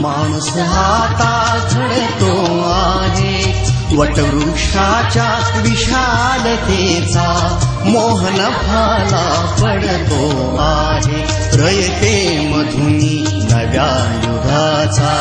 माणूस आता झडतो आहे. वटवृक्षाच्या विशालतेचा मोहन फाला पडतो आहे. रयते मधुनी नव्या युगाचा.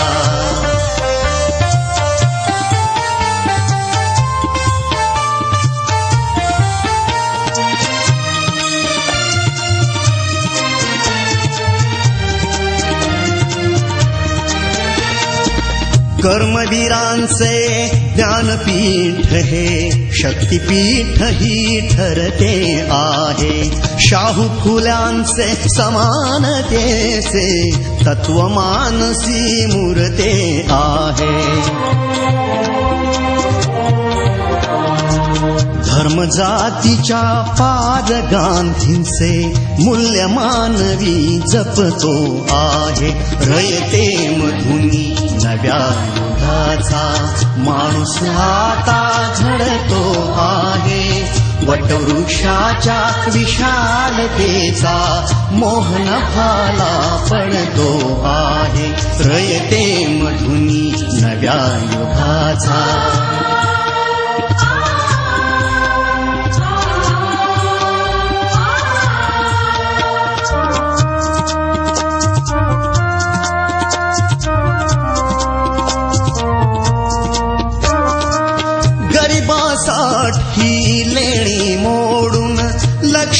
कर्मवीरांचे ज्ञानपीठ हे शक्तिपीठ ही ठरते आहे. शाहू फुल्यांचे समानतेचे तत्वमानसी मूर्ते आहे धर्म जातीच्या पाद गांधींचे मूल्य मानवी जपतो आहे. रयते मधुनी नव्या युगाचा माणूस आता झडतो आहे. वटवृक्षाच्या विशालतेचा मोहन फाला पडतो आहे. रयते मधुनी नव्या युगाचा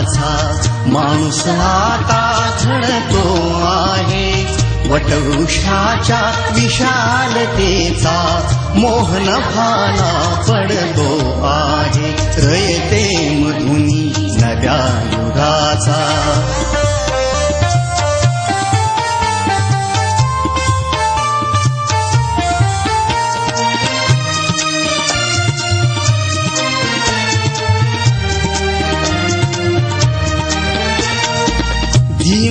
माझा माणूस आता झडतो आहे. वटवृक्षाच्या विशालतेचा मोहन भाला पडतो आहे. रयते मधुनी नव्या युगाचा.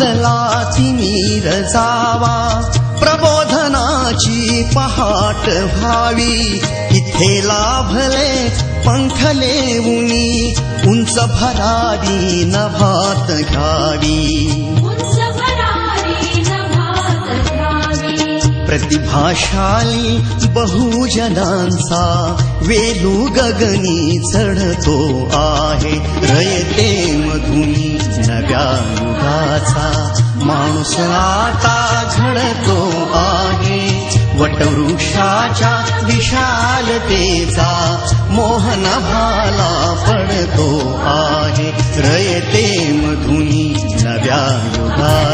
जीवनातला तिमीर जावा. प्रबोधनाची पहाट व्हावी. इथे लाभले पंखले उनी उंच भरारी नभात घ्यावी. प्रतिभाशाली बहुजनांचा वेलू गगनी चढतो आहे रयते मधुनी नव्या युगाचा माणूस आता घडतो आहे वटवृक्षाच्या विशालतेचा मोहन भाला पडतो आहे रयते मधुनी नव्या युगाचा